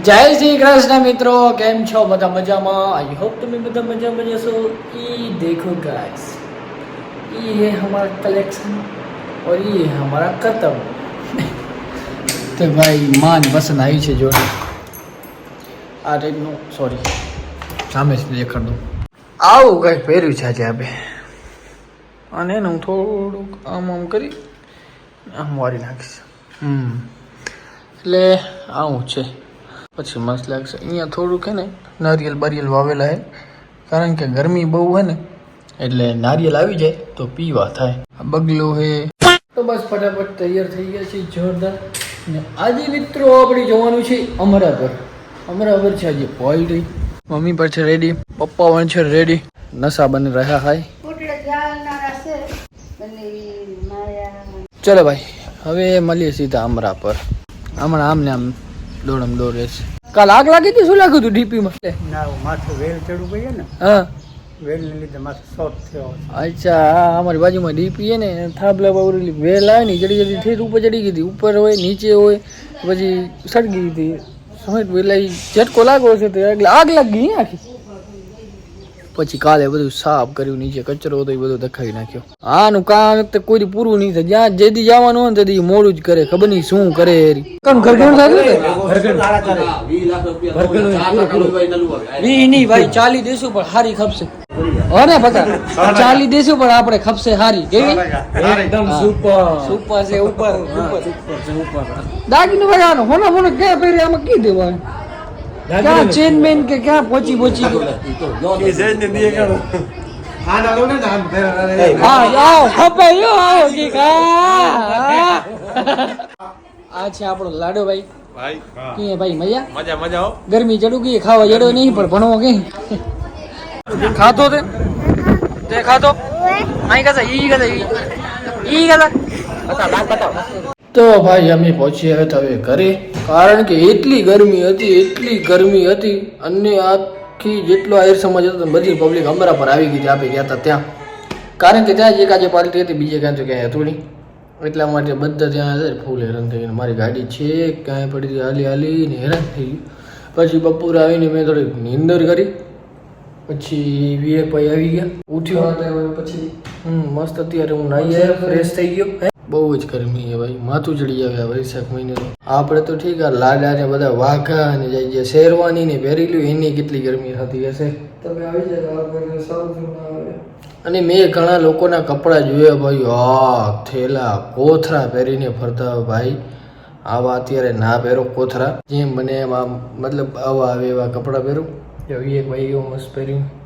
જય શ્રી કૃષ્ણ મિત્રો કેમ છો બધા મજામાં आई होप તમે બધા મજામાં જશો ये देखो गाइस ये है हमारा कलेक्शन और ये है हमारा खत्म તો ભાઈ માન પસંદ આવી છે જોડે આ ટાઈપનું સોરી સામે જ દેખાડ દઉં આવું કંઈક પહેર્યું છે આજે આપણે અને એને હું થોડુંક આમ આમ કરી આમ વારી નાખીશ હમ એટલે આવું છે પછી મસ્ત લાગશે. અહીંયા થોડુંક હે ને નારિયેલ બારિયેલ વાવેલા હે. કારણ કે ગરમી બહુ હે ને એટલે નારિયેલ આવી જાય તો પીવા થાય. બગલો હે. તો બસ ફટાફટ તૈયાર થઈ ગયા છે જોરદાર. ને આજે મિત્રો આપણે જવાનું છે અમરાપર. અમરાપર છે આજે પોલ્ટ્રી મમ્મી પર છે રેડી પપ્પા પણ છે રેડી નશા બની રહ્યા હાય. ચલો ભાઈ હવે મળીએ સીધા અમરા પર હમણાં આમને આમ દોડમ દોડે છે. કાલ આગ લાગી હતી? શું લાગ્યું હતું ડીપીમાં? ના માથું વેલ ચડવું ગઈ ને. હા. વેલને લીધે માથું શોર્ટ થયો અચ્છા હા અમારી બાજુમાં ડીપી છે ને થાબલા બાવરેલી. વેલ આવે ને જડી જડી ઠેર ઉપર ચડી ગઈ હતી. ઉપર હોય નીચે હોય પછી સળગી ગઈ હતી. સમજ ઈ ઝટકો લાગ્યો છે તો આગ લાગી આખી. પછી કાલે બધું સાફ કર્યું નીચે કચરો હતો એ બધો દખાવી નાખ્યો. આનું કામ તો કોઈ પૂરું નહીં થાય. જ્યાં જેદી જવાનું હોય ને તેથી મોડું જ કરે ખબર નહીં શું કરે એરી. કામ ઘરઘણ થતું વી નહીં ભાઈ ચાલી દેશું પણ હારી ખપશે. અરે પતા? ચાલી દેશું પણ આપણે ખપશે હારી. કેવી? એકદમ સુપર સુપર છે ઉપર ઉપર. દાગીનો ભાઈ આનો હોના હોનો ક્યાં પહેરી આમાં કી દેવાનું? ક્યાં ચેન મેન કે ક્યાં પહોંચી પહોંચી ગયો? હા આવો ખપે યો આવો કી આ છે આપણો લાડો ભાઈ. ભાઈ કે ભાઈ મજા? મજા મજા હો. ગરમી ચડું ગઈ ખાવા જડો નહીં પણ ભણવો કઈ ખાતો તે? તે ખાતો? આઈ કસા ઈ કસા ઈ. ઈ કસા તો ભાઈ અમે પહોંચી હવે ઘરે. કારણ કે એટલી ગરમી હતી એટલી ગરમી હતી અને આખી જેટલો આયર સમાજ હતો બધી પબ્લિક અમારા પર આવી ગઈ આપણે ગયા હતા ત્યાં. કારણ કે ત્યાં જ એક આજે પાર્ટી હતી બીજે ક્યાં તો ક્યાંય હતું નહીં. એટલા માટે બધા ત્યાં હતા ફૂલ હેરાન થઈ ગયા મારી ગાડી છે ક્યાંય પડી હતી હાલી હાલી ને હેરાન થઈ ગયું. પછી બપોરે આવીને મેં થોડીક નીંદર કરી. પછી વીએપાઈ આવી ગયા. ઉઠ્યો. હતો પછી? હમ મસ્ત અત્યારે હું નાઈ આવ્યો ફ્રેશ થઈ ગયો? બહુ જ ગરમી છે ભાઈ. માથું ચડી આવે આ વૈશાખ મહિને આપણે તો ઠીક આ લાડા ને બધા વાઘા ને જાય જે શેરવાની ને પહેરેલું એની કેટલી ગરમી થતી હશે? તમે આવી જાય અને મેં ઘણા લોકોના કપડાં જોયા ભાઈ. હા થેલા કોથરા પહેરીને ફરતા ભાઈ. આવા અત્યારે ના પહેરો કોથરા. જેમ બને એમ આમ મતલબ આવા આવે એવા કપડાં પહેરું. એક ભાઈ એવું મસ્ત પહેર્યું.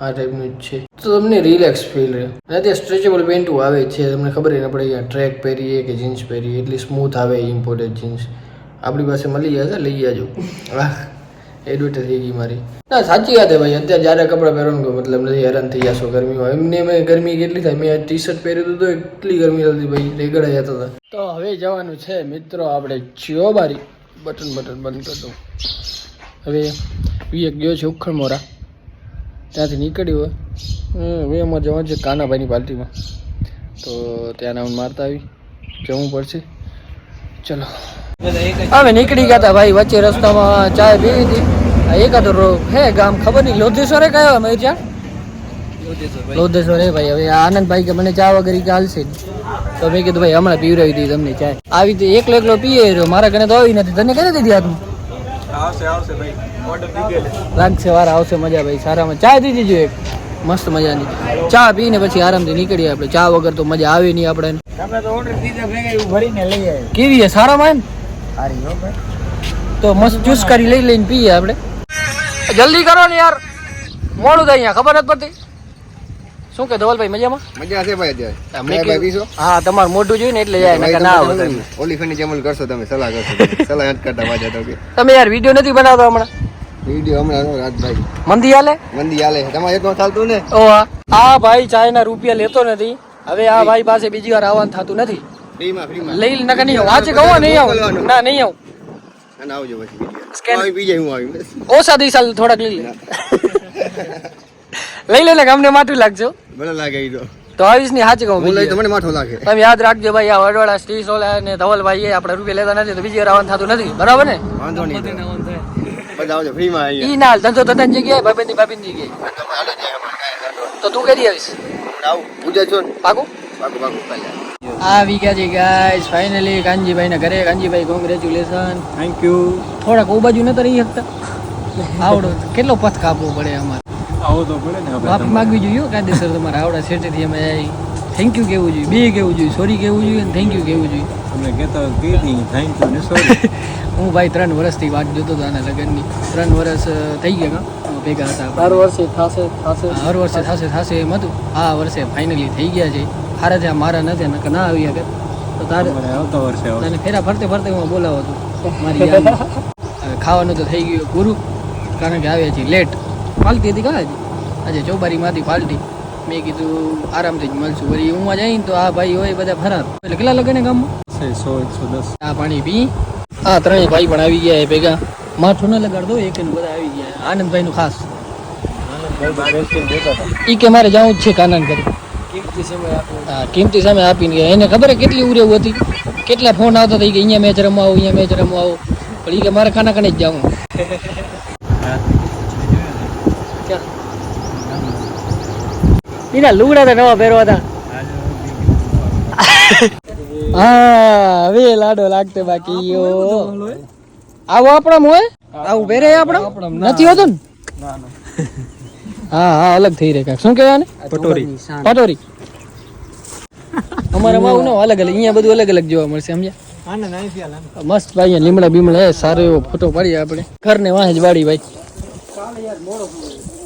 આ ટાઈપનું જ છે. તો તમને રિલેક્સ ફીલ રહે. અને ત્યાં સ્ટ્રેચેબલ પેન્ટો આવે છે, તમને ખબર ન આપણે ટ્રેક પહેરીએ કે જીન્સ પહેરીએ, એટલી સ્મૂથ આવે ઇમ્પોર્ટેડ જીન્સ આપણી પાસે મળી જશે લઈ જાજો વાહ એડવર્ટાઈઝ થઈ ગઈ મારી. ના, સાચી વાત ભાઈ, અત્યારે જ્યારે કપડાં પહેરવાનું કોઈ મતલબ નથી હેરાન થઈ જશો ગરમીમાં. એમને મેં ગરમી કેટલી થાય? મેં ટી શર્ટ પહેર્યું હતું તો એટલી ગરમી હતી ભાઈ રેગડા જતા હતા. તો હવે જવાનું છે મિત્રો, આપણે ચિયોબારી બટન બટન બંધ કરી હવે એક ગયો છે ઉખડમોરા ત્યાંથી નીકળ્યું હોય. હવે એમાં જવાનું છે કાનાભાઈની પાર્ટીમાં. તો ત્યાં હું મારતા આવી. જવું પડશે. ચલો. હવે નીકળી ગયા હતા ભાઈ વચ્ચે રસ્તામાં ચાય પીવી હતી. એકાદો રો હે ગામ ખબર નહીં લોધેશ્વરે કયો અમે ત્યાં? લોધેશ્વર હે ભાઈ હવે આનંદભાઈ કે મને ચા વગર ચાલશે કે હાલશે તો મેં કીધું ભાઈ હમણાં પીવડાવી દીધી તમને ચાય આવી રીતે એકલો એકલો પીએ રહ્યો. મારા ઘરે તો આવી નથી. તને કરી દીધી હાથમાં? આવશે આવશે ભાઈ. ઓર્ડર દીધેલ લાગશે વાર આવશે મજા ભાઈ. સારામાં ચા દીધી જો એક. મસ્ત મજાની. ચા પીને પછી આરામથી નીકળીએ આપણે. ચા વગર તો મજા આવે નહીં આપણે તમે તો ઓર્ડર દીધા ભેગા એવું ભરીને લઈ આવ્યા કેવી છે? સારામાં સારી હો ભાઈ. તો મસ્ત જ્યુસ કરી લઈ લઈને પીએ આપણે. જલ્દી કરો ને યાર. મોડું થાય અહીંયા ખબર નથી પડતી? શું કે ધવલભાઈ મજામાં? મજા છે ભાઈ અત્યારે. હા તમારું મોઢું જોઈને એટલે જાય નકર ના આવે તમે. ઓલી ફેની જમલ કરશો તમે સલાહ કરશો. સલાહ નથી કરતા વાજા તો તમે યાર વીડિયો નથી બનાવતો હમણાં? વીડિયો હમણાં રાજભાઈ મંદી હાલે? મંદી હાલે. તમારે એક ચાલતું ને? ઓ. આ ભાઈ ચાયના રૂપિયા લેતો નથી. હવે આ ભાઈ પાસે બીજી વાર આવવાનું થતું નથી. લઈ નકર નહીં આવું. આજે કહું નહીં આવું. ના નહીં આવું. અને આવજો પછી. Scan- આવી હું આવી. ઓછા દિવસ થોડાક લઈ લે. લઈ લે ને અમને માઠું લાગજો. ભલે લાગે ઈ તો. તો આવીશની સાચી કહું હું લઈ તો માઠો લાગે. તમે યાદ રાખજો ભાઈ આ વડવાડા સ્ટી સોલા ને ધવલભાઈ આપણે રૂપિયા લેતા નથી તો બીજી વાર આવવાનું થતું નથી. બરાબર ને? વાંધો નહીં બધા આવજો ફ્રીમાં આવી ઈ ના ધંધો ધંધા જગ્યાએ ભાઈ ભાભી જગ્યાએ. તો તું કરી આવીશ? આવું પૂજા છો પાકું? પાકું પાકું કાલે આવી ગયા છે ગાઈસ ફાઇનલી કાનજીભાઈ ના ઘરે કાનજીભાઈ કોંગ્રેચ્યુલેશન થેન્ક યુ થોડાક ઓ બાજુ નતા રહી શકતા આવડો કેટલો પથ કાપવો પડે અમારે. આવો તો પડે ને માફી માંગવી જોઈએ કાયદેસર તમારે આવડા સેટેથી અમે થેન્ક યુ કેવું જોઈએ બે કેવું જોઈએ સોરી કેવું જોઈએ અને થેન્ક યુ કેવું જોઈએ. તમને કહેતા કીધી થેન્ક યુ ને સોરી હું ભાઈ ત્રણ વર્ષથી વાત જોતો હતો આના લગ્નની. ત્રણ વર્ષ થઈ ગયા કા? ભેગા હતા હર વર્ષે થશે થશે. હર વર્ષે થશે થશે એમ હતું. આ વર્ષે ફાઇનલી થઈ ગયા છે. હારે થયા મારા નથી નકર ના આવી શકે તો તારે આવતા વર્ષે અને ફેરા ફરતે ફરતે હું બોલાવો હતો મારી ખાવાનું તો થઈ ગયું પૂરું કારણ કે આવ્યા છીએ લેટ પાલટી હતી કાં હતી આજે ચોબારીમાંથી પાલટી. મેં કીધું આરામથી જ મળશું. વળી હું જઈને તો આ ભાઈ હોય બધા ફરાર. એટલે કેટલા લગને ગામમાં? સો એકસો દસ. આ પાણી પી. આ ત્રણેય ભાઈ પણ આવી ગયા ભેગા. માથું ન લગાડતો એક બધા આવી ગયા. આનંદભાઈ નું ખાસ. ઈ કે મારે જવું જ છે કાનન કરી હા કિંમતી સામે આપીને ગયા. એને ખબર કેટલી ઉરેવું હતી? કેટલા ફોન આવતા હતા? કે અહીંયા મેચ રમવા આવો અહીંયા મેચ રમવા આવો. પણ ઈ કે મારે ખાના કાને જ જવું એના લુગડા તો નવા પહેરવા હતા હા હવે લાડો લાગતે બાકી યો આવો આપણા હોય આવું પહેરે આપણા નથી હોતું ને હા હા અલગ થઈ રહે. શું કહેવાય ને પટોરી પટોરી અમારે માવું ન અલગ અલગ અહીંયા બધું અલગ અલગ જોવા મળશે સમજ્યા મસ્ત ભાઈ લીમડા બીમડા સારો એવો ફોટો પાડીએ આપણે ઘરને વાંહે જ વાળી ભાઈ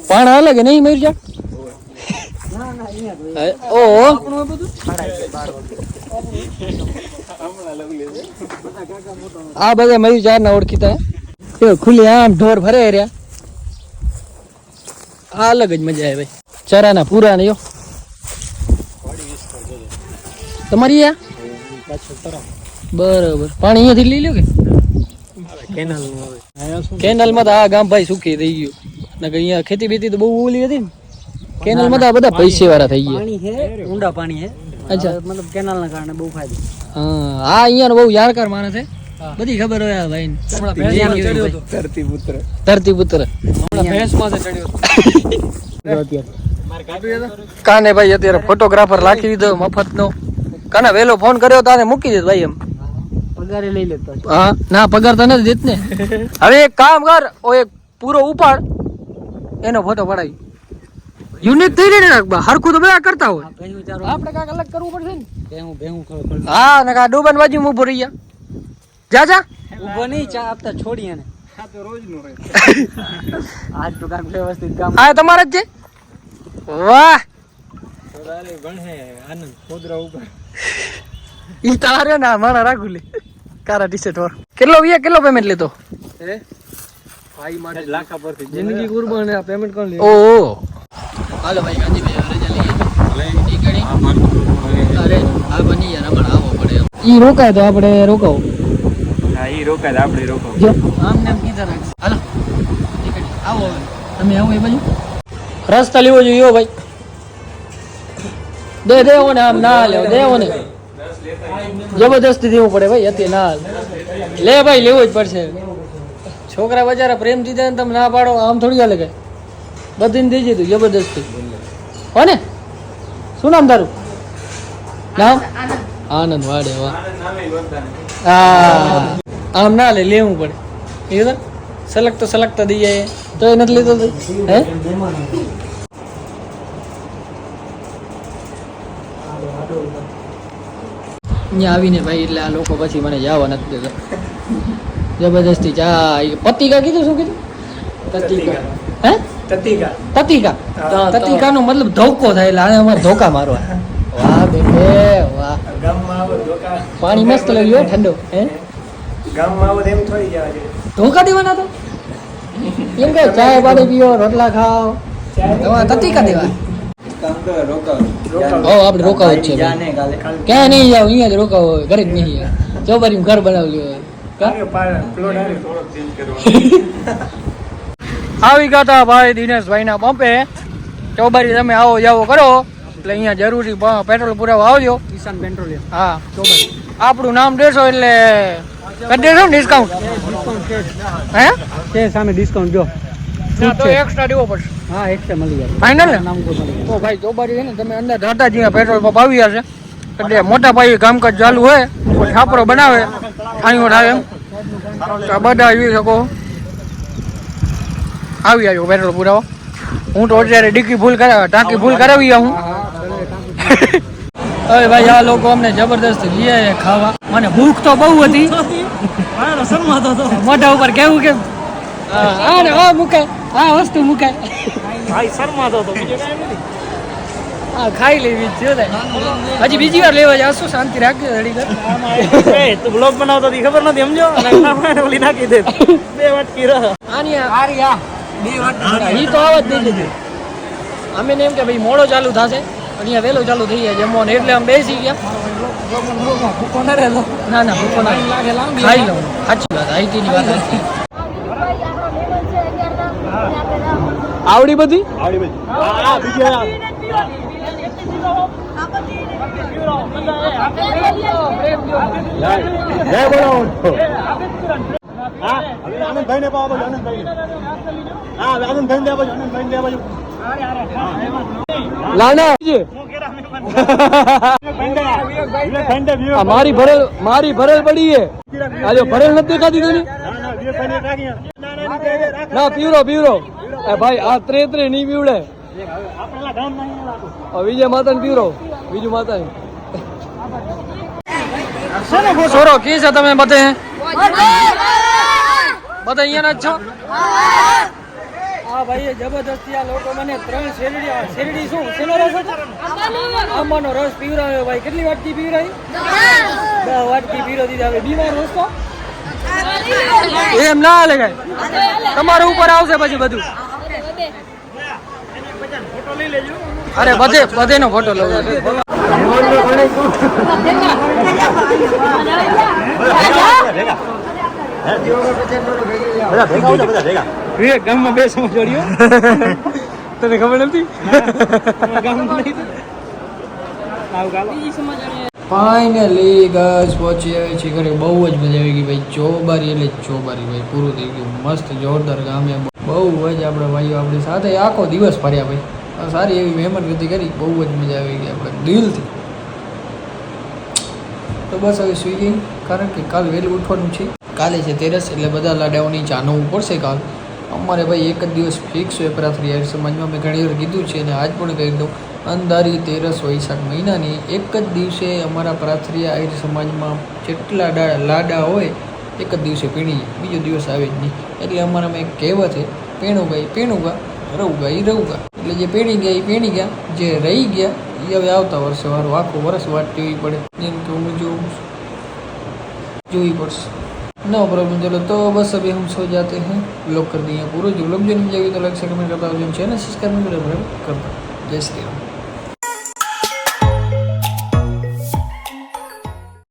પાણા અલગ નહીં મયુર ઓહો. આ બધા મયુર ચાર ના ઓળખીતા. ખુલ્લી આમ ઢોર ભરે રહ્યા. આ અલગ જ મજા આવે ભાઈ. ચરાના પૂરા ને તમારી આ? બરોબર. પાણી અહીંયાથી લઈ લ્યો કે? કેનલમાં તો આ ગામ ભાઈ સુખી થઈ ગયું. ને અહીંયા ખેતી બેતી તો બહુ ઓલી હતી ને. કેનલમાં તો બધા પૈસે વાળા થઈ ગયા. પાણી છે ઊંડા પાણી છે. અચ્છા. મતલબ કેનાલ ના કારણે બહુ ફાયદો. હા આ અહીંયા બહુ યારકાર માણસ છે. બધી ખબર હોય આ ભાઈ ધરતી પુત્ર. ધરતી પુત્ર કાને ભાઈ અત્યારે ફોટોગ્રાફર રાખી દીધો મફત નો કાને વેલો ફોન કર્યો તાને મૂકી દીધો ભાઈ એમ. પગારે લઈ લેતો હા. ના પગાર તો નથી દેત ને હવે એક કામ કર ઓ એક પૂરો ઉપાડ. એનો ફોટો પડાવી યુનિક થઈ રહી ને હરખું તો બધા કરતા હોય. આપણે કાંક અલગ કરવું પડશે ને? ભેગું હા ને કા ડોબન બાજુ ઊભો રહી ગયા. જા જા. ઊભો નહીં ચા આપતા છોડી એને. આજ તો કાંઈક વ્યવસ્થિત કામ આ તમારે જ છે? વાહ. ગણે આનંદ ખોદરા ઉપર. ઈ તારે ના મારા રાખું લે. કારા ટી શર્ટ કેટલો વીએ કેટલો પેમેન્ટ લેતો ભાઈ માટે લાખા પરથી જિંદગી કુરબાન પેમેન્ટ કોણ લે? ઓ હાલો ભાઈ ગાંધીભાઈ રજા લઈએ. ઈ ઘડી અરે આ બની યાર હમણાં આવો પડે. ઈ રોકાય તો આપણે રોકાવ. હા ઈ રોકાય આપણે રોકાવ. જો. આમ નામ કીધા રાખ. હાલો. આવો તમે આવો એ બાજુ. રસ્તા લેવો જોઈએ યો ભાઈ. દે દેવો ને આમ ના લેવો દેવો ને. જબરદસ્તી દેવું પડે ભાઈ અત્યારે ના. લે ભાઈ લેવું જ પડશે. છોકરા બચારા પ્રેમ દીધા ને તમે ના પાડો, આમ થોડી હાલે કે બધીને દઈ તું જબરદસ્તી. હો ને? શું નામ તારું? નામ? આનંદ વાડે, વાહ. આમ ના લે, લેવું પડે. એ તો સલગતો સલગતા દઈ જાય તો એ નથી લીધો તું? હે? અહીંયા આવીને ભાઈ એટલે આ લોકો પછી મને જવા નથી દેતા. જબરદસ્તી ચા પતિકા કીધું શું કીધું? પતિકા. હે? તતિકા તતિકા તતિકા મતલબ ધોકો થાય એટલે આને અમારે ધોકા મારવા. વાહ બેબે વાહ. ગામમાં આવો ધોકા. પાણી મસ્ત લાગ્યું હો ઠંડો. હે? ગામમાં આવો એમ થોડી જવા દે ધોકા દેવાના તો? એમ કે ચાય પાણી પીઓ રોટલા ખાઓ. તતિકા દેવા. રોકાવ. આપણે રોકાવ જ છે. ક્યાં નહીં જાવ અહીંયા જ રોકાવ હોય ઘરે જ નહીં ચોબારી ઘર બનાવ્યું હોય આવે આવી ગયા તા ભાઈ દિનેશભાઈ ના પંપે. ચોબારી તમે આવો જાવો કરો. એટલે અહીંયા જરૂરી પેટ્રોલ પુરાવા આવજો. કિસાન પેટ્રોલિયમ. હા. આપણું નામ દેશો એટલે કરી દેશો ને ડિસ્કાઉન્ટ હે? છે સામે ડિસ્કાઉન્ટ જો. તો એક્સ્ટ્રા દેવો પડશે. હા એક્સ્ટ્રા મળી જાય. ફાઇનલ ને? નામ તો ભાઈ ચોબારી છે ને તમે અંદર જ્યાં પેટ્રોલ પંપ આવ્યા છે. એટલે મોટા પાયે કામકાજ ચાલુ હોય છાપરો બનાવે. છાણીઓ થાય એમ. તો બધા આવી શકો. આવી આવ્યો પેટ્રોલ પુરાવો. હું તો અત્યારે ડીકી ભૂલ કરાવે ટાંકી ભૂલ કરાવી હું હવે ભાઈ આ લોકો અમને જબરદસ્ત લીએ ખાવા. મને ભૂખ તો બહુ હતી. મોઢા ઉપર કેવું કે હા ને શરમાતો હતો બીજું વસ્તુ મુકાય. હા ખાઈ લેવી જ છે હજી બીજી વાર લેવા જાશું શાંતિ રાખજો ઘડી તો બ્લોગ બનાવતો હતી ખબર નથી સમજો? અને ઓલી નાખી દે. બે વાટકી રહ આની આ- ઈ તો આવા જ દઈ દીધી અમે ને એમ કે ભાઈ મોડો ચાલુ થશે. અહીંયા વહેલો ચાલુ થઈ જાય જમવાનું. એટલે આમ બેસી ગયા. ના ના ભૂખો ના. ખાઈ લઉં. સાચી વાત આઈટીની વાત સાચી. આવડી બધી? આનંદભાઈ ને પાવા બાજુ આનંદભાઈ હા આનંદભાઈ દે બાજુ આનંદભાઈ દે બાજુ મારી ભરેલ મારી ભરેલ પડી છે. આજે ભરેલ નથી દેખાતી તને? ના પીવરો પીવરો. એ ભાઈ આ ત્રે ત્રે નહીં પીવડે વિજય માતા પીવરો. બીજું માતા સોરો કી છે તમે બધે? બધા અહીંયા જ છો? હા ભાઈ જબરદસ્તી આ લોકો મને ત્રણ શેરડી આ શેરડી શું શેનો રસ હતો? આંબાનો રસ પીવરાવ્યો ભાઈ. કેટલી વાટકી પીવરાવી દસ વાટકી પીવરો દીધા. હવે બીમાર રસ્તો એમ ના હાલે કાંઈ તમારા ઉપર આવશે પછી બધું. અરે બધે બધે નો ફોટો લઉં. વિવેક ગામમાં બે સમય જોડ્યો. તને ખબર નથી? ફાઇનલી ગસ પહોંચી આવી છે ઘરે. બહુ જ મજા આવી ગઈ ભાઈ. ચોબારી એટલે ચોબારી ભાઈ. પૂરું થઈ ગયું. મસ્ત જોરદાર ગામે બહુ જ આપણે ભાઈઓ આપણી સાથે આખો દિવસ ફર્યા ભાઈ. સારી એવી મહેમાન ગતિ કરી, બહુ જ મજા આવી ગઈ આપણે, દિલથી. તો બસ હવે સુઈ ગઈ કારણ કે કાલ વહેલું ઉઠવાનું છે. કાલે છે તેરસ, એટલે બધા લાડાઓની જાણવું પડશે કાલ. અમારે ભાઈ એક જ દિવસ ફિક્સ હોય પ્રાથરી આહિર સમાજમાં મેં ઘણી વાર કીધું છે, અને આજ પણ કહી દઉં, અંધારી તેરસ વૈશાખ મહિનાની એક જ દિવસે અમારા પ્રાથરી આહિર સમાજમાં જેટલા લાડા હોય, એક જ દિવસે પીણી બીજો દિવસ આવે જ નહીં. એટલે અમારામાં એક કહેવત છે, પેણું ગાય પેણું ગા રહું ગા એ રહું ગા એટલે જે પેણી ગયા એ પેણી ગયા જે રહી ગયા એ હવે આવતા વર્ષે વારું આખું વર્ષ વાટ જોવી પડે જેમ કે હું જોઉં છું. જોવી પડશે नो प्रॉब्लम चलो तो बस अभी हम सो जाते हैं ब्लॉग कर दिए पूरा जो ब्लॉग जो नहीं चाहिए तो लाइक से कमेंट करता हूँ चैनल सब्सक्राइब करता जय श्री राम